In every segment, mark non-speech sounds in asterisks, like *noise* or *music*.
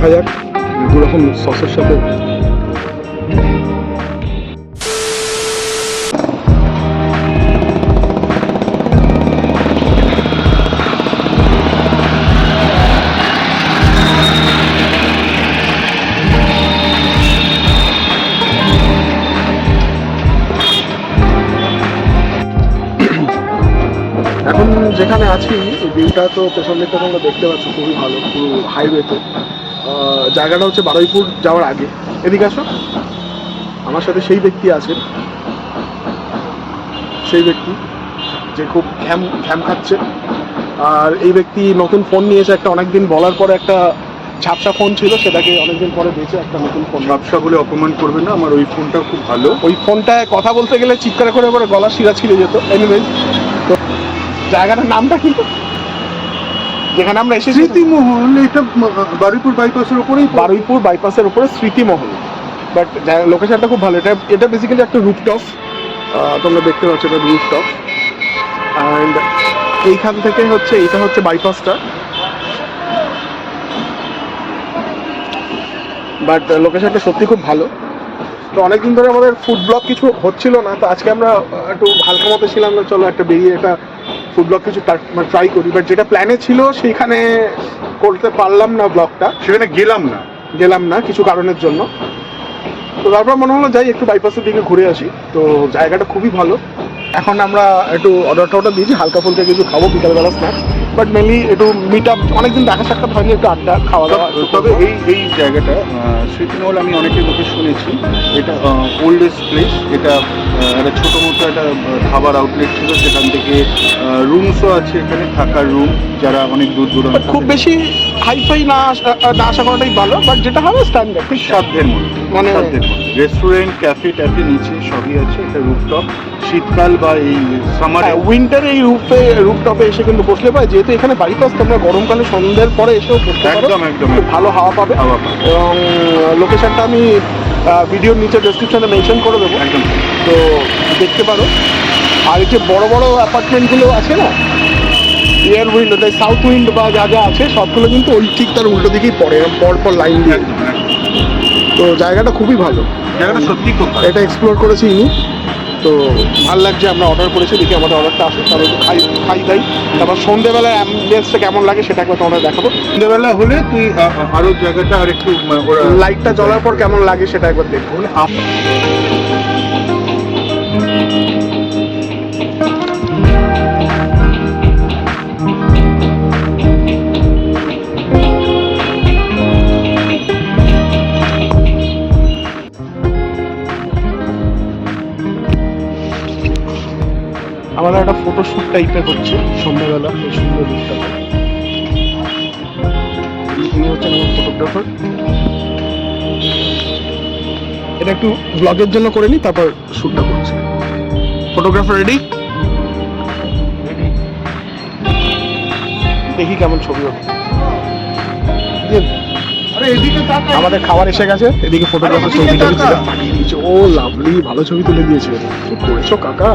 দেখা যাক। দু রকম সসের সাথে এখন যেখানে আছি ভিউটা তো পেছন দিকটা তোমরা দেখতে পাচ্ছ, খুবই ভালো পুরো হাইওয়েতে জায়গাটা হচ্ছে বারুইপুর যাওয়ার আগে। এদিকে আসো। আমার সাথে সেই ব্যক্তি আছেন। সেই ব্যক্তি যে খুব ঘ্যাম ঘ্যাম খাচ্ছে। আর এই ব্যক্তি নতুন ফোন নিয়েছে একটা অনেকদিন বলার পরে একটা ঝাপসা ফোন ছিল সেটাকে অনেকদিন পরে বেঁচে একটা নতুন ফোন ব্যবসা বলে অপমান করবে না? আমার ওই ফোনটা খুব ভালো। ওই ফোনটায় কথা বলতে গেলে চিৎকার করে করে গলা শিরা ছিঁড়ে যেত। এনিওয়েজ তো জায়গাটার নামটা কিন্তু যেখানে আমরা এসেছি স্মৃতিমহল এটা বারুইপুর বাইপাসের ওপরেই পড়ে। বারুইপুর বাইপাসের উপরে স্মৃতিমহল। বাট লোকেশনটা খুব ভালো। এটা এটা বেসিক্যালি একটা রুপটপ তোমরা দেখতে পাচ্ছ এটা রুপটপ অ্যান্ড এইখান থেকে হচ্ছে এটা হচ্ছে বাইপাসটা বাট লোকেশনটা সত্যি খুব ভালো। তো অনেকদিন ধরে আমাদের ফুড ব্লগ কিছু হচ্ছিল না। তো আজকে আমরা একটু হালকা মতো ছিলাম। না চলো একটা বেরিয়ে একটা ফুড ব্লগ কিছু ট্রাই করি বাট যেটা প্ল্যানে ছিল সেইখানে করতে পারলাম না ব্লগটা সেখানে গেলাম না। গেলাম না কিছু কারণের জন্য। তো তারপর মনে হলো যাই একটু বাইপাসের দিকে ঘুরে আসি। তো জায়গাটা খুবই ভালো। এখন আমরা একটু অর্ডার টর্ডার দিয়েছি হালকা ফুলকা কিছু খাব বিকালবেলা স্ন্যাক্স বাট মেনলি একটু মিট আপ অনেকদিন দেখা সাক্ষাৎ হয়নি একটু আড্ডা খাওয়া দাওয়া তবে এই এই জায়গাটা স্মৃতিমহল আমি অনেকের মুখে শুনেছি এটা ওল্ডেস্ট প্লেস এটা একটা ছোটো মতো একটা খাবার আউটলেট ছিল সেখান থেকে রুমসও আছে এখানে থাকার রুম যারা অনেক দূর দূরান্ত খুব বেশি হাইফাই না আসা- না আশা করাটাই ভালো বাট যেটা হবে স্ট্যান্ডার্ড সাধ্যের মধ্যে। মানে- রেস্টুরেন্ট ক্যাফে ট্যাফে নিচে সবই আছে এটা রুফটপ শীতকাল বা এই সামারে উইন্টার এই রুফে রুফটপে এসে কিন্তু বসলে পায় যেহেতু এখানে বাইপাস আমরা গরমকালে সন্ধ্যের পরে এসেও বসতে একদম একদম ভালো হাওয়া পাবে। হাওয়া পাবে। এবং লোকেশনটা আমি ভিডিওর নিচে ডেসক্রিপশনে মেনশন করে দেবো। একদম। তো দেখতে পারো। আর এই যে বড় বড় অ্যাপার্টমেন্টগুলো আছে না এয়ার উইন্ডো তাই সাউথ উইন্ড বা যা যা আছে সবগুলো কিন্তু ওই ঠিক তার উল্টো দিকেই পড়ে পর পর লাইন দিয়ে। তো জায়গাটা খুবই ভালো। জায়গাটা সত্যি খুব ভালো। এটা এক্সপ্লোর করেছি ইনি তো ভালো লাগছে আমরা অর্ডার করেছি দেখি আমাদের অর্ডারটা আসে তারপর একটু খাই খাই দাই তারপর সন্ধ্যেবেলায় অ্যাম্বুলেন্সটা কেমন লাগে সেটা একবার তোমাদের দেখাবো। সন্ধ্যেবেলা হলে তুই আ- আ- আরও জায়গাটা আর একটু লাইটটা জ্বলার পর কেমন লাগে সেটা একবার দেখব। আপ- টাইপের হচ্ছে সন্ধ্যাবেলা এই সুন্দর দিকটাতে ইনি হচ্ছেন আমার ফটোগ্রাফার এটা একটু ব্লগের জন্য করে নিই তারপর শ্যুটটা করছি। ফটোগ্রাফার রেডি দেখি কেমন ছবি ওঠে আরে এদিকে তাকা। আমাদের খাবার এসে গেছে এদিকে ফটোগ্রাফার ছবি তুলে দিয়েছে। ও লাভলি ভালো ছবি তুলে দিয়েছে। কি করেছ কাকা?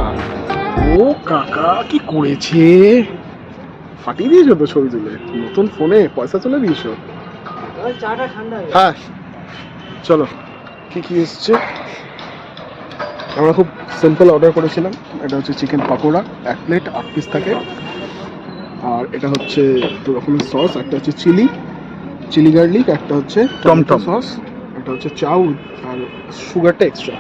ও কাকা কি করেছে? ফাটিয়ে দিয়েছ তো ছবি তুলে? নতুন ফোনে পয়সা তুলে দিয়েছ? হ্যাঁ চলো কি কি এসছে? আমরা খুব সিম্পল অর্ডার করেছিলাম। এটা হচ্ছে চিকেন পাকোড়া এক প্লেট আট পিস থাকে। আর এটা হচ্ছে দু রকমের সস একটা হচ্ছে চিলি চিলি গার্লিক একটা হচ্ছে টমটম। সস এটা হচ্ছে চাউ আর সুগারটা এক্সট্রা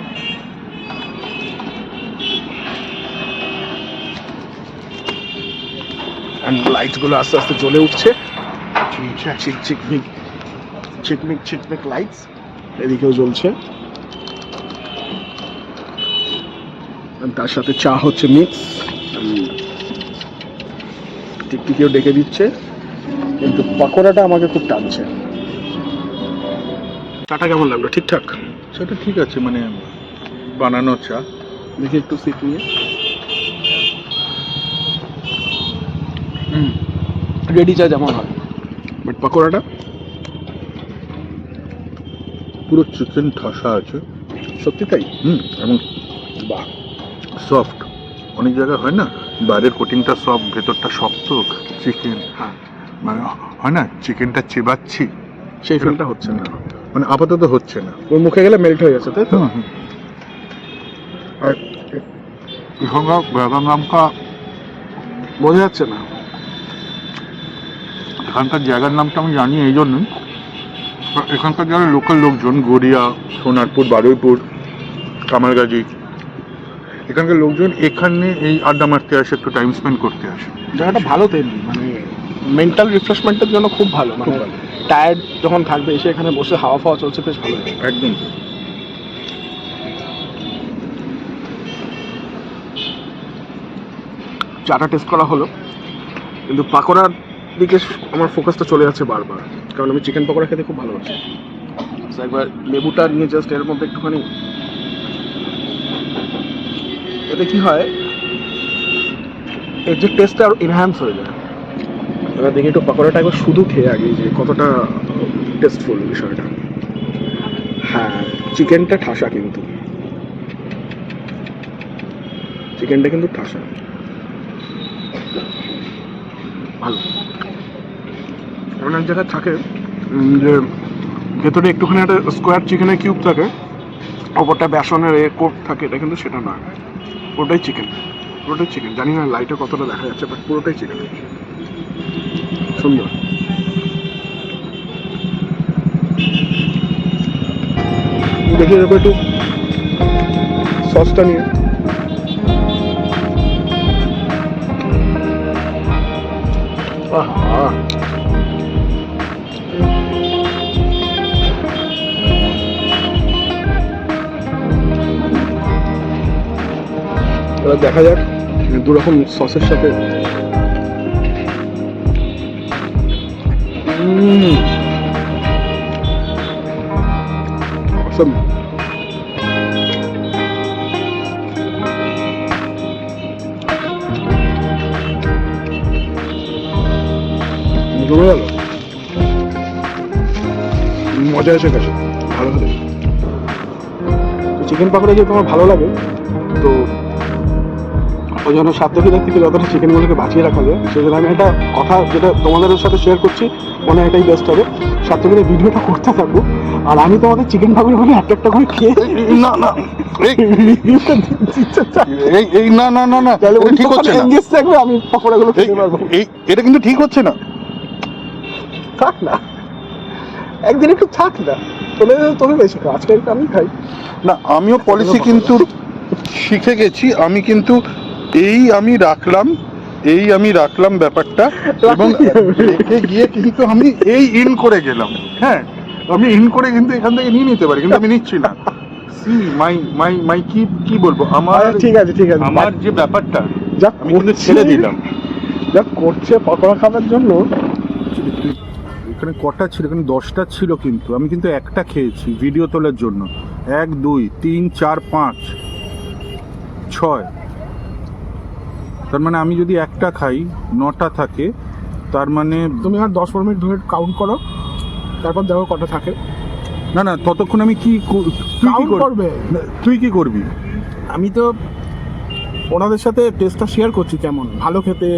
লাইটগুলো আস্তে আস্তে জ্বলে উঠছে। চিক চিকমিক চিকমিক চিকমিক লাইটস এদিকেও জ্বলছে। তার সাথে চা হচ্ছে মিক্স টিকটিকেও ডেকে দিচ্ছে। কিন্তু পাকোড়াটা আমাকে খুব টানছে। চাটা কেমন লাগল? ঠিকঠাক? সেটা ঠিক আছে মানে বানানো চা। দেখি একটু সিট নিয়ে। রেডি চা যেমন হয় বাট পাকোড়াটা পুরো চিকেন ঠসা আছে সত্যি তাই হুম এবং বাহ সফট অনেক জায়গায় হয় না বাইরের কোটিংটা সফট ভেতরটা শক্ত চিকেন হ্যাঁ মানে হয় না চিকেনটা চেবাচ্ছি সেই ফিলটা হচ্ছে না মানে আপাতত হচ্ছে না ওর মুখে গেলে মেল্ট হয়ে যাচ্ছে তাই তো আর নামকা বোঝা যাচ্ছে না এখানকার জায়গার নামটা আমি জানি এই জন্যই। এখানকার যারা লোকাল লোকজন গড়িয়া সোনারপুর বারুইপুর কামারগাজি এখানকার লোকজন এখানে এই আড্ডা মারতে আসে একটু টাইম স্পেন্ড করতে আসে। জায়গাটা ভালো তেমনি মানে মেন্টাল রিফ্রেশমেন্টের জন্য খুব ভালো মানে টায়ার্ড যখন থাকবে এসে এখানে বসে হাওয়া ফাওয়া চলছে বেশ ভালো একদম। চাটা টেস্ট করা হলো কিন্তু পাকোড়ার দিকে আমার ফোকাসটা চলে যাচ্ছে বারবার। কারণ আমি চিকেন পকোড়া খেতে খুব ভালোবাসি। একবার লেবুটা নিয়ে জাস্ট এর মধ্যে একটুখানি। এতে কি হয়, এর যে টেস্টটা আরও এনহ্যান্স হয়ে যায়। এবার দেখি একটু পকোড়াটা একবার শুধু খেয়ে আগে যে কতটা টেস্টফুল বিষয়টা। হ্যাঁ চিকেনটা ঠাসা কিন্তু। চিকেনটা কিন্তু ঠাসা। ভালো। এমন এক জায়গায় থাকে যে ভেতরে একটুখানি একটা স্কোয়ার চিকেনের কিউব থাকে, ওপরটা বেসনের এ কোট থাকে, এটা কিন্তু সেটা নয়। পুরোটাই চিকেন পুরোটাই চিকেন জানি না লাইটে কতটা দেখা যাচ্ছে বাট পুরোটাই চিকেন সুন্দর। দেখি এরকম একটু সসটা নিয়ে। এবার দেখা যাক দু রকম সসের সাথে। মজা এসে গেছে, ভালো চিকেন পাকোড়া যেহেতু আমার ভালো লাগে ওই জন্য সাধ্যবিধার থেকে যতটা চিকেনগুলোকে বাঁচিয়ে রাখা যায়। সেই জন্য আমি একটা কথা যেটা তোমাদের সাথে শেয়ার করছি মনে হয় এটাই বেস্ট হবে। সাধ্যবিধা ভিডিওটা করতে থাকব আর আমি তোমাদের চিকেন পাকোড়াগুলো একটা একটা করে খেয়ে না না। এই- এই না না না না। ঠিক হচ্ছে না। থাকবে আমি পকোড়াগুলো খেতে পারব এই- এটা কিন্তু ঠিক হচ্ছে না। থাক না। একদিন একটু থাক না। তোলে তোলে বেশি আজকে আমি খাই। না আমিও পলিসি কিন্তু শিখে গেছি। আমি কিন্তু এই আমি রাখলাম এই আমি রাখলাম ব্যাপারটা এবং রেখে গিয়ে কিন্তু আমি এই ইন করে গেলাম। হ্যাঁ আমি ইন করে কিন্তু এখান থেকে নিয়ে নিতে পারি কিন্তু আমি নিচ্ছি না। সি মাই মাই মাই কি কি বলব? আমার ঠিক আছে ঠিক আছে। আমার যে ব্যাপারটা যা আমি কিন্তু ছেড়ে দিলাম। যা করছে পকোড়া খাবার জন্য এখানে কটা ছিল? এখানে দশটা ছিল কিন্তু। আমি কিন্তু একটা খেয়েছি ভিডিও তোলার জন্য। এক দুই তিন চার পাঁচ ছয়। তার মানে আমি যদি একটা খাই নটা থাকে তার মানে তুমি আর দশ পনেরো মিনিট ধরে কাউন্ট করো তারপর দেখো কটা থাকে। না না ততক্ষণ আমি কি তুই কি করবি। করবে তুই কি করবি? আমি তো ওনাদের সাথে টেস্টটা শেয়ার করছি কেমন ভালো খেতে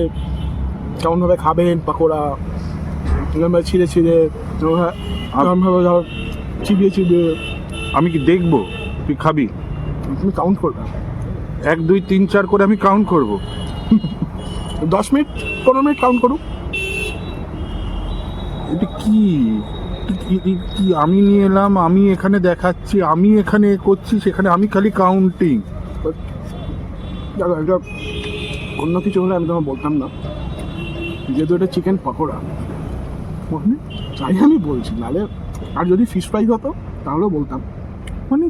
কেমনভাবে খাবেন পাকোড়া কেমনভাবে ছিঁড়ে ছিঁড়ে কেমনভাবে ধর চিবিয়ে চিবিয়ে। আমি কি দেখব? তুই খাবি? তুমি কাউন্ট করবে। এক দুই তিন চার করে আমি কাউন্ট করব। *laughs* দশ মিনিট পনেরো মিনিট কাউন্ট করুক। এটা কি? কি- আমি নিয়ে এলাম আমি এখানে দেখাচ্ছি আমি এখানে করছি সেখানে আমি খালি কাউন্টিং দেখো একটা অন্য কিছু হলে আমি তোমার বলতাম না। যেহেতু এটা চিকেন পকোড়া। তাই আমি বলছি নাহলে আর যদি ফিশ ফ্রাই হতো তাহলেও বলতাম। মানে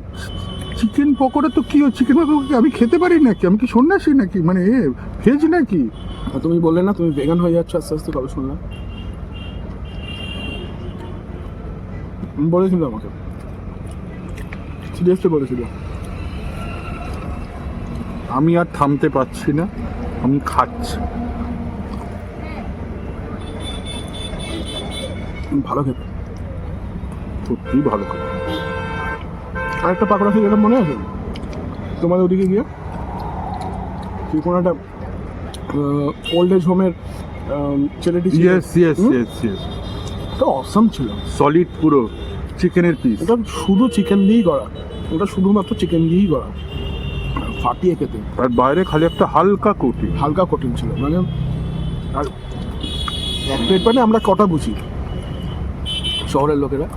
চিকেন পকোড়া তো কি চিকেন পকোড়া আমি খেতে পারি নাকি? আমি কি সন্ন্যাসী নাকি? মানে ভেজ নাকি? তুমি বললে না, তুমি ভেগান হয়ে যাচ্ছ, আস্তে আস্তে কবে শুনলাম বলেছিল আমাকে। সিরিয়াসলি বলেছিল। আমি আর থামতে পারছি না, আমি খাচ্ছি। ভালো খেতে। সত্যি ভালো খাই আরেকটা পাকোড়া খেয়ে যেটা মনে আছে? তোমাদের ওদিকে গিয়ে? কি কোনো একটা ওল্ড এজ হোমের ছেলেটি ছিল। Yes yes? ইয়েস ইয়েস এটা অসম ছিল। সলিড পুরো চিকেনের পিস এটা শুধু চিকেন দিয়েই করা। ওটা শুধুমাত্র চিকেন দিয়েই করা। ফাটিয়ে খেতে। আর বাইরে খালি একটা হালকা কোটি হালকা কঠিন ছিল। মানে আর এক প্লেট মানে আমরা কটা বুঝি? শহরের লোকেরা।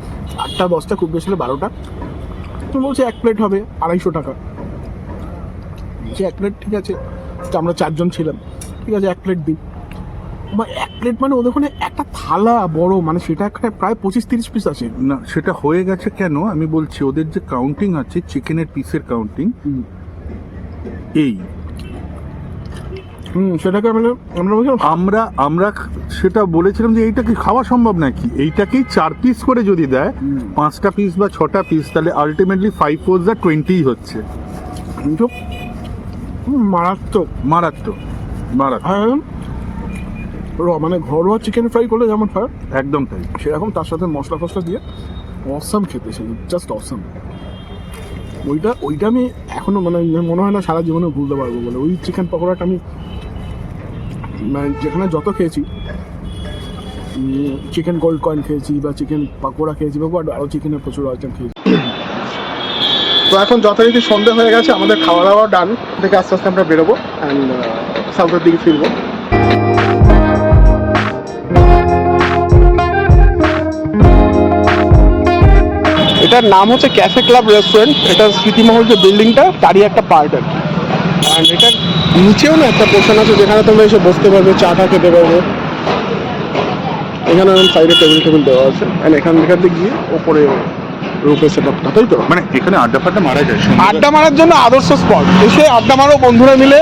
আটটা দশটা খুব বেশি হলে বারোটা। তো বলছে এক প্লেট হবে আড়াইশো টাকা। যে এক প্লেট ঠিক আছে। তো আমরা চারজন ছিলাম। ঠিক আছে এক প্লেট দিই বা এক প্লেট মানে ওদের ওখানে একটা থালা বড় মানে সেটা একটা প্রায় পঁচিশ তিরিশ পিস আছে। না সেটা হয়ে গেছে কেন? আমি বলছি ওদের যে কাউন্টিং আছে চিকেনের পিসের কাউন্টিং এই। হুম সেটাকে আমরা বলছিলাম আমরা আমরা সেটা বলেছিলাম যে এইটা কি খাওয়া সম্ভব নাকি? এইটাকেই চার পিস করে যদি দেয় পাঁচটা পিস বা ছটা পিস তাহলে আলটিমেটলি ফাইভ ফোর যা টোয়েন্টিই হচ্ছে। মারাত্মক। মারাত্মক। মারাত্মক। হ্যাঁ র মানে ঘরোয়া চিকেন ফ্রাই করলে যেমন হয় একদম তাই। সেরকম তার সাথে মশলা ফসলা দিয়ে অসাম খেতে ছিল জাস্ট অসাম ওইটা ওইটা আমি এখনও মানে মনে হয় না সারা জীবনে ভুলতে পারব বলে। ওই চিকেন পকোড়াটা আমি মানে যেখানে যত খেয়েছি চিকেন গোল্ড কয়েন খেয়েছি বা চিকেন পাকোড়া খেয়েছি বা আরও চিকেনের প্রচুর আইটেম খেয়েছি। তো এখন যথারীতি সন্ধে হয়ে গেছে আমাদের খাওয়া দাওয়া ডান থেকে আস্তে আস্তে আমরা বেরোবো অ্যান্ড সাউথের দিকে ফিরবো। এটার নাম হচ্ছে ক্যাফে ক্লাব রেস্টুরেন্ট এটা স্মৃতিমহল যে বিল্ডিংটা তারই একটা পার্ট আর কি। অ্যান্ড এটার নিচেও না একটা পোর্শন আছে যেখানে তোমরা এসে বসতে পারবে চাটা খেতে পারবে। এখানে সাইডে টেবিল টেবিল দেওয়া আছে অ্যান্ড এখান থেকে গিয়ে ওপরে রূপের সেট আপটা তাই তো? মানে এখানে আড্ডা ফাড্ডা মারা যায় আড্ডা মারার জন্য আদর্শ স্পট। এসে আড্ডা মারো বন্ধুরা মিলে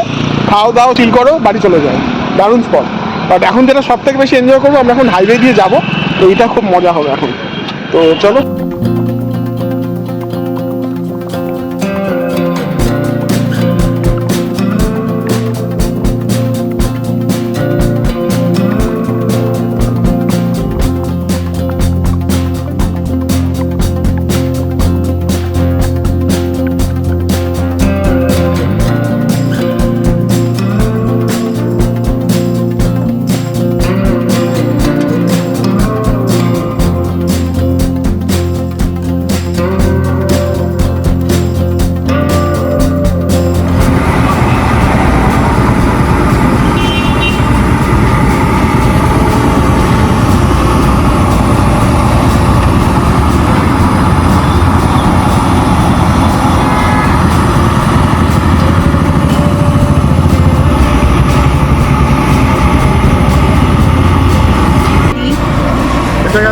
খাও দাও চিল করো বাড়ি চলে যাও। দারুণ স্পট। বাট এখন যেটা সব থেকে বেশি এনজয় করব আমরা এখন হাইওয়ে দিয়ে যাব তো এটা খুব মজা হবে এখন। তো চলো।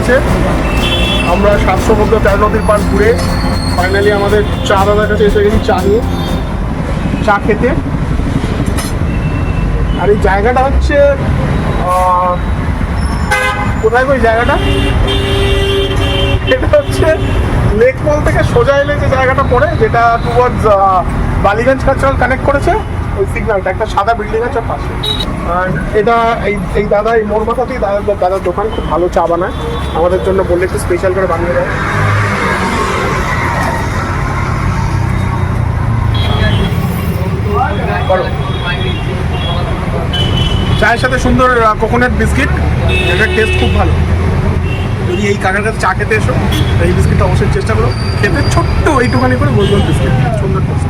গেছে আমরা সাত সমুদ্র তেরো নদীর পার ঘুরে ফাইনালি আমাদের চা দাদার কাছে এসে গেছি, চা নিয়ে। চা খেতে। আর এই জায়গাটা হচ্ছে কোথায় এই জায়গাটা? এটা হচ্ছে লেক মল থেকে সোজা এলে যে জায়গাটা পড়ে, যেটা টুয়ার্ডস বালিগঞ্জ কালচারাল কানেক্ট করেছে। ওই সিগন্যালটা একটা সাদা বিল্ডিং আছে পাশে। আর এটা এই এই দাদা, এই মোর মাথাতেই দাদার দাদার দোকান, খুব ভালো চা বানায়। আমাদের জন্য বললে একটু স্পেশাল করে বানিয়ে দেয়। চায়ের সাথে সুন্দর কোকোনাট বিস্কিট এটার টেস্ট খুব ভালো। যদি এই কাকার কাছে চা খেতে এসো, এই বিস্কিটটা অবশ্যই চেষ্টা করো। খেতে ছোট্ট, এইটুখানি করে গোল বিস্কিট সুন্দর টেস্ট